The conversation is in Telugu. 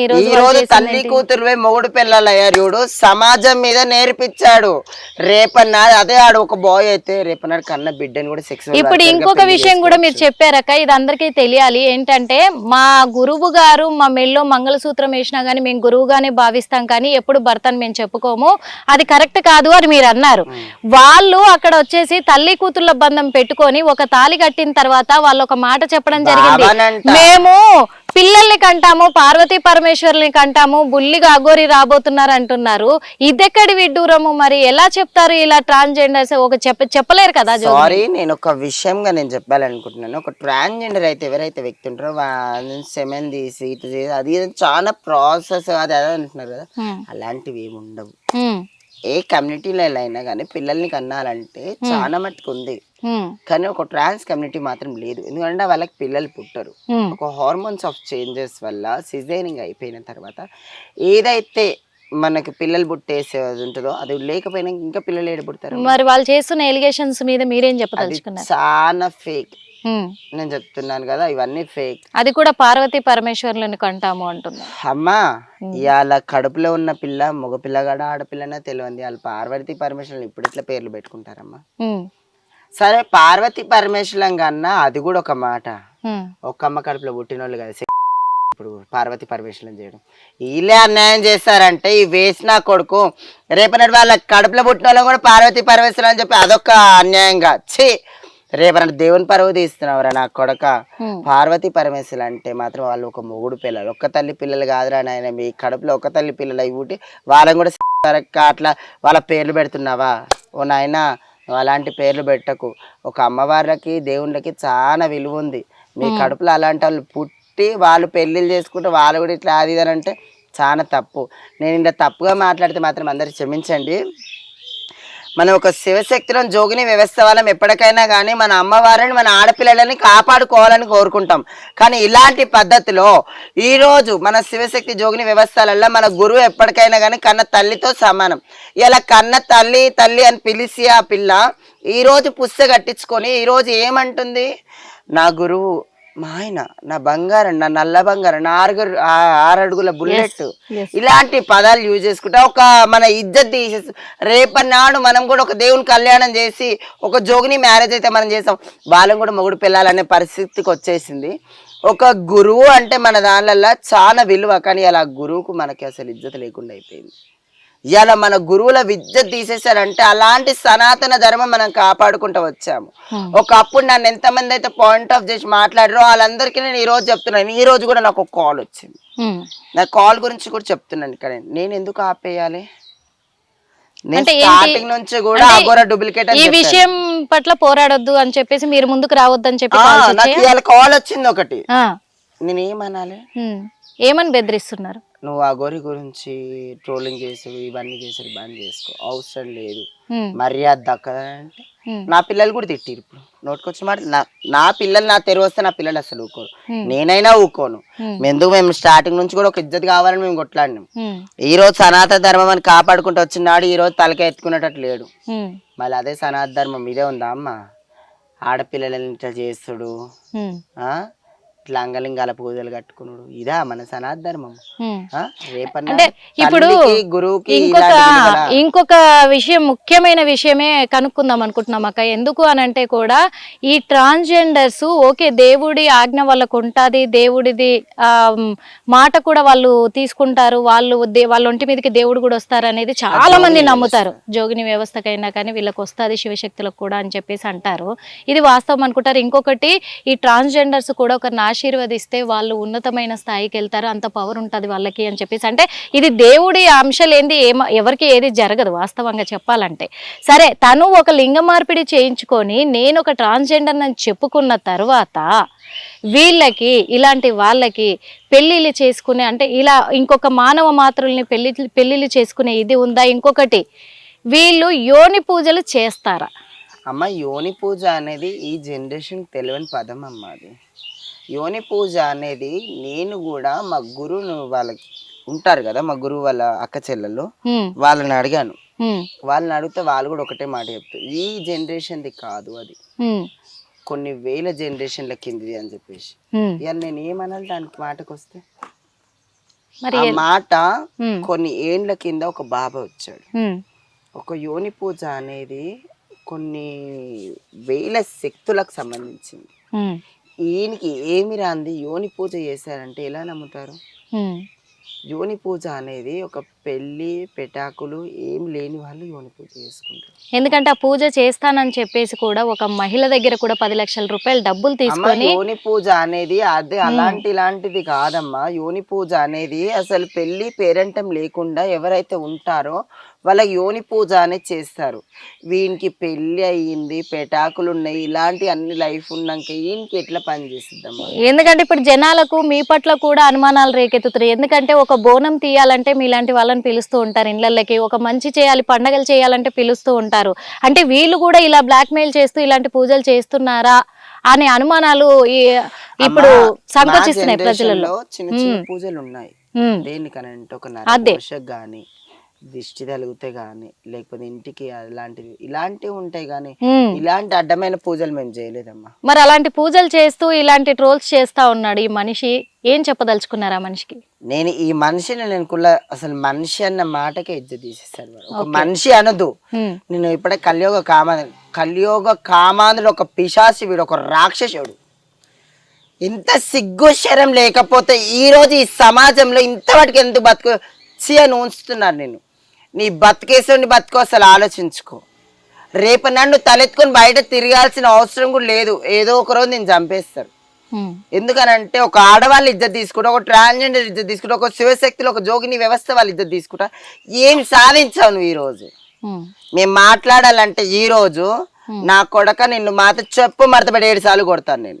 ఈ రోజు తల్లి? కూతురువే మొగుడు పిల్లలయ్యారు చూడు. సమాజం మీద నేర్పించాడు. రేపన్నాడు అదే ఆడు ఒక బాయ్ అయితే రేపన్నాడు కన్న బిడ్డని కూడా సెక్స్ ఇప్పుడు ఇంకొక విషయం కూడా మీరు చెప్పారక్క ఇది అందరికీ తెలియాలి. ఏంటంటే మా గురువు గారు మా మెల్లో మంగళసూత్రం వేసినా గానీ మేము గురువుగానే భావిస్తాం కానీ ఎప్పుడు భర్తను మేము చెప్పుకోము. అది కరెక్ట్ కాదు అని మీరు అన్నారు. వాళ్ళు అక్కడ వచ్చేసి తల్లి కూతుర్ల బంధం పెట్టుకొని ఒక తాళి కట్టిన తర్వాత వాళ్ళు ఒక మాట చెప్పడం జరిగింది. మేము పిల్లల్ని కంటాము పార్వతీ పరమేశ్వరుని కంటాము బుల్లిగా అగోరి రాబోతున్నారు అంటున్నారు ఇదెక్కడి విడ్డూరము మరి ఎలా చెప్తారు ఇలా ట్రాన్స్జెండర్స్ ఒక చెప్ప చెప్పలేరు కదా. సారీ నేను ఒక విషయంగా నేను చెప్పాలనుకుంటున్నాను ఒక ట్రాన్స్జెండర్ అయితే ఎవరైతే వ్యక్తి ఉంటారో వాళ్ళు సెమెన్ తీసి ఇటు చేసి అది చాలా ప్రాసెస్ అది అదే అంటున్నారు కదా. అలాంటివి ఏమి ఉండవు. ఏ కమ్యూనిటీలో అయినా కానీ పిల్లల్ని కన్నాలంటే చాలా మట్టుకు ఉంది. కానీ ఒక ట్రాన్స్ కమ్యూనిటీ మాత్రం లేదు. ఎందుకంటే వాళ్ళకి పిల్లలు పుట్టరు. ఒక హార్మోన్స్ ఆఫ్ చేంజెస్ వల్ల సిజైనింగ్ అయిపోయిన తర్వాత ఏదైతే మనకి పిల్లలు పుట్టేసేది ఉంటుందో అది లేకపోయినా ఇంకా పిల్లలు ఏడు పుడతారు? మరి వాళ్ళు చేస్తున్న ఎలిగేషన్స్ మీద మీరేం చెప్పదలుచుకున్నారు? చాలా ఫేక్. నేను చెప్తున్నాను కదా ఇవన్నీ ఫేక్. అది కూడా పార్వతీ పరమేశ్వరులను కంటాము అంటున్నారు అమ్మా ఇవాళ కడుపులో ఉన్న పిల్ల మగ పిల్లగాడ ఆడపిల్లనే తెలియంది వాళ్ళు పార్వతి పరమేశ్వరులు ఇప్పుడు ఇట్లా పేర్లు పెట్టుకుంటారమ్మా. సరే పార్వతి పరమేశ్వరం కన్నా అది కూడా ఒక మాట. ఒక్క అమ్మ కడుపులో పుట్టిన వాళ్ళు కలిసి ఇప్పుడు పార్వతి పరమేశ్వరం చేయడం. వీళ్ళే అన్యాయం చేస్తారంటే ఈ వేసిన కొడుకు రేపటి వాళ్ళ కడుపులో పుట్టిన వాళ్ళు కూడా పార్వతి పరమేశ్వరం అని చెప్పి అదొక అన్యాయంగా. ఛీ! రేపటి దేవుని పరువు తీస్తున్నావురా నా కొడక. పార్వతి పరమేశ్వరులు అంటే మాత్రం వాళ్ళు ఒక మొగుడు పిల్లలు. ఒక్క తల్లి పిల్లలు కాదురా నాయన మీ కడుపులో ఒక తల్లి పిల్లలు అయి వాళ్ళని కూడా అట్లా వాళ్ళ పేర్లు పెడుతున్నావా? ఓ నాయనా నువ్వు అలాంటి పేర్లు పెట్టకు. ఒక అమ్మవార్లకి దేవుళ్ళకి చాలా విలువ ఉంది మీ కడుపులో అలాంటి వాళ్ళు పుట్టి వాళ్ళు పెళ్ళిళ్ళు చేసుకుంటే వాళ్ళు కూడా ఇట్లా అది ఇది అని అంటే చాలా తప్పు. నేను ఇంత తప్పుగా మాట్లాడితే మాత్రం అందరు క్షమించండి. మన ఒక శివశక్తులను జోగిని వ్యవస్థ వాళ్ళం ఎప్పటికైనా కానీ మన అమ్మవారిని మన ఆడపిల్లలని కాపాడుకోవాలని కోరుకుంటాం. కానీ ఇలాంటి పద్ధతిలో ఈరోజు మన శివశక్తి జోగిని వ్యవస్థలలో మన గురువు ఎప్పటికైనా కానీ కన్న తల్లితో సమానం. ఇలా కన్న తల్లి తల్లి అని పిలిచి ఆ పిల్ల ఈరోజు పుస్త కట్టించుకొని ఈరోజు ఏమంటుంది? నా గురువు మా ఆయన నా బంగారం నా నల్ల బంగారం నా ఆరు ఆరడుగుల బుల్లెట్. ఇలాంటి పదాలు యూజ్ చేసుకుంటా ఒక మన ఇజ్జత్ తీసేసి రేపన్నాడు మనం కూడా ఒక దేవుని కళ్యాణం చేసి ఒక జోగిని మ్యారేజ్ అయితే మనం చేసాం. వాళ్ళని కూడా మొగుడు పిల్లాలనే పరిస్థితికి వచ్చేసింది. ఒక గురువు అంటే మన దానిలలో చాలా విలువ కానీ అలా గురువుకు మనకి అసలు ఇజ్జత లేకుండా అయిపోయింది. ఇలా మన గురువుల విద్య తీసేశారంటే అలాంటి సనాతన ధర్మం మనం కాపాడుకుంటూ వచ్చాము ఒకప్పుడు నన్ను ఎంతమంది అయితే పాయింట్ ఆఫ్ చేసి మాట్లాడారో వాళ్ళందరికీ నేను ఈ రోజు చెప్తున్నాను ఈ రోజు కూడా నాకు ఒక కాల్ వచ్చింది హ్మ్. నా కాల్ గురించి కూడా చెప్తున్నాను ఇక్కడ నేను ఎందుకు ఆపేయాలి? స్టార్టింగ్ నుంచి కూడా అగోరా డూప్లికేట్ ఈ అని. విషయం పట్ల పోరాడొద్దు అని చెప్పేసి మీరు ముందుకు రావద్దని చెప్పి ఆ, కాల్ నాకు చేశాయా? ఇవాళ కాల్ వచ్చింది ఒకటి ఆ. నేను ఏమనాలి హ్మ్. ఏమని బెదిరిస్తున్నారు నువ్వు అగోరి గురించి ట్రోలింగ్ చేసుడు ఇవన్నీ చేసుడు బంద్ చేసుకో అవసరం లేదు. మర్యాద దక్కదంటే. నా పిల్లలు కూడా తిట్టిరు ఇప్పుడు నోటుకొచ్చిన మాట నా నా పిల్లలు నా తెరువు వస్తే నా పిల్లలు అసలు ఊకోరు. నేనైనా ఊకోను. ఎందుకు మేము స్టార్టింగ్ నుంచి కూడా ఒక ఇజ్జత్ కావాలని మేము కొట్లాడినాం. ఈ రోజు సనాతన ధర్మం అని కాపాడుకుంటూ వచ్చినాడు ఈ రోజు తలక ఎత్తుకునేటట్టు లేడు. మళ్ళీ అదే సనాతన ధర్మం ఇదే ఉందా అమ్మ ఆడపిల్లలని ఇట్లా చేస్తుడు. ఆ? ఇట్లా అంగలింగాల పూజలు కట్టుకున్నాడు ఇదా మన సనాతన ధర్మం హ్మ్. ఆ? రేపన్నా అంటే ఇప్పుడు గురువుకి ఇంకొక? ఇంకొక విషయం ముఖ్యమైన విషయమే కనుక్కుందాం అనుకుంటున్నాం అక్క. ఎందుకు అని అంటే కూడా ఈ ట్రాన్స్జెండర్స్ ఓకే దేవుడి ఆజ్ఞ వాళ్ళకు ఉంటుంది దేవుడిది ఆ, మాట కూడా వాళ్ళు తీసుకుంటారు. వాళ్ళు వాళ్ళ ఒంటి మీదకి దేవుడు కూడా వస్తారు అనేది చాలా మంది నమ్ముతారు. జోగిని వ్యవస్థకైనా కానీ వీళ్ళకి వస్తుంది శివశక్తులకు కూడా అని చెప్పేసి అంటారు. ఇది వాస్తవం అనుకుంటారు. ఇంకొకటి ఈ ట్రాన్స్జెండర్స్ కూడా ఒకరిని ఆశీర్వదిస్తే వాళ్ళు ఉన్నతమైన స్థాయికి వెళ్తారు అంత పవర్ ఉంటుంది వాళ్ళకి అని చెప్పేసి. అంటే ఇది దేవుడి అంశలేంది ఏమ ఎవరికి ఏది జరగదు వాస్తవంగా చెప్పాలంటే. సరే తను ఒక లింగ మార్పిడి చేయించుకొని నేను ఒక ట్రాన్స్జెండర్ అని చెప్పుకున్న తర్వాత వీళ్ళకి ఇలాంటి వాళ్ళకి పెళ్ళిళ్ళు చేసుకునే అంటే ఇలా ఇంకొక మానవ మాతృల్ని పెళ్ళి పెళ్ళిళ్ళు చేసుకునే ఇది ఉందా? ఇంకొకటి వీళ్ళు యోని పూజలు చేస్తారా? అమ్మ యోని పూజ అనేది ఈ జనరేషన్ తెలియని పదం అమ్మ అది. యోని పూజ అనేది నేను కూడా మా గురువును వాళ్ళకి ఉంటారు కదా మా గురువు వాళ్ళ అక్క చెల్లెలు వాళ్ళని అడిగాను. వాళ్ళని అడిగితే వాళ్ళు కూడా ఒకటే మాట చెప్తారు ఈ జనరేషన్ది కాదు అది. కొన్ని వేల జనరేషన్ల కిందిది అని చెప్పేసి. ఇవాళ నేను ఏమనాలి దానికి మాటకు వస్తే ఆ మాట కొన్ని ఏండ్ల కింద ఒక బాబా వచ్చాడు. ఒక యోని పూజ అనేది కొన్ని వేల శక్తులకు సంబంధించింది. ఈయనకి ఏమి రాంది? యోని పూజ చేశారంటే ఎలా నమ్ముతారు? యోని పూజ అనేది ఒక పెళ్ళి పెటాకులు ఏం లేని వాళ్ళు యోని పూజ చేసుకుంటారు. ఎందుకంటే ఆ పూజ చేస్తానని చెప్పేసి కూడా ఒక మహిళ దగ్గర కూడా పది లక్షల రూపాయలు డబ్బులు అమ్మ తీసుకొని యోని పూజ అనేది అదే అలాంటి ఇలాంటిది కాదమ్మా. యోని పూజ అనేది అసలు పెళ్ళి పేరంటం లేకుండా ఎవరైతే ఉంటారో వాళ్ళకి యోని పూజ అనేది చేస్తారు. వీనికి పెళ్ళి అయ్యింది పెటాకులు ఉన్నాయి ఇలాంటి అన్ని లైఫ్ ఉన్నాక ఈయనకి ఎట్లా పని చేస్తుందమ్మా ఎందుకంటే ఇప్పుడు జనాలకు మీ పట్ల కూడా అనుమానాలు రేకెత్తుతున్నాయి. ఎందుకంటే ఒక బోనం తీయాలంటే మీలాంటి వాళ్ళని పిలుస్తూ ఉంటారు ఇళ్ళకి ఒక మంచి చేయాలి పండగలు చేయాలంటే పిలుస్తూ ఉంటారు. అంటే వీళ్ళు కూడా ఇలా బ్లాక్మెయిల్ చేస్తూ ఇలాంటి పూజలు చేస్తున్నారా అనే అనుమానాలు ఈ- ఇప్పుడు సంకోచిస్తున్నాయి ప్రజలలో. చిన్న చిన్న. పూజలు ఉన్నాయి. దేనికనంటే ఒక. నరకోశకు కానీ దిష్టి తలిగితే గానీ లేకపోతే ఇంటికి అలాంటివి ఇలాంటివి ఉంటాయి కానీ. ఇలాంటి అడ్డమైన పూజలు మేము చేయలేదమ్మా మరి అలాంటి పూజలు చేస్తూ ఇలాంటి ట్రోల్స్ చేస్తా ఉన్నాడు ఈ మనిషి ఏం చెప్పదలుచుకున్నారు ఆ మనిషికి నేను ఈ మనిషిని నేను కుల్ల అసలు మనిషి అన్న మాటకే తీసేస్తాడు వాడు. ఒక. మనిషి అనదు నేను ఇప్పుడే కలియోగ కామా కలియోగ కామాంధుడు ఒక పిశాసి వీడు ఒక రాక్షసుడు ఇంత సిగ్గు శరం లేకపోతే ఈ రోజు ఈ సమాజంలో ఇంతవాటికి ఎందుకు బతుకు చి అని ఉంచుతున్నారు నేను నీ బతికేసుని బతుకు అసలు ఆలోచించుకో. రేపు నన్ను తలెత్తుకొని బయట తిరగాల్సిన అవసరం కూడా లేదు. ఏదో ఒక రోజు నేను చంపేస్తారు. ఎందుకనంటే ఒక ఆడవాళ్ళు ఇద్దరు తీసుకుంటా ఒక ట్రాన్స్జెండర్ ఇద్దరు తీసుకుంటా ఒక శివశక్తులు ఒక జోగిని వ్యవస్థ వాళ్ళు ఇద్దరు తీసుకుంటా ఏం సాధించావు నువ్వు ఈ రోజు? ఉమ్, మేము మాట్లాడాలంటే ఈ రోజు నా కొడక నిన్ను మాత చెప్పు మడతపడి ఏడు సార్లు కొడతాను నేను.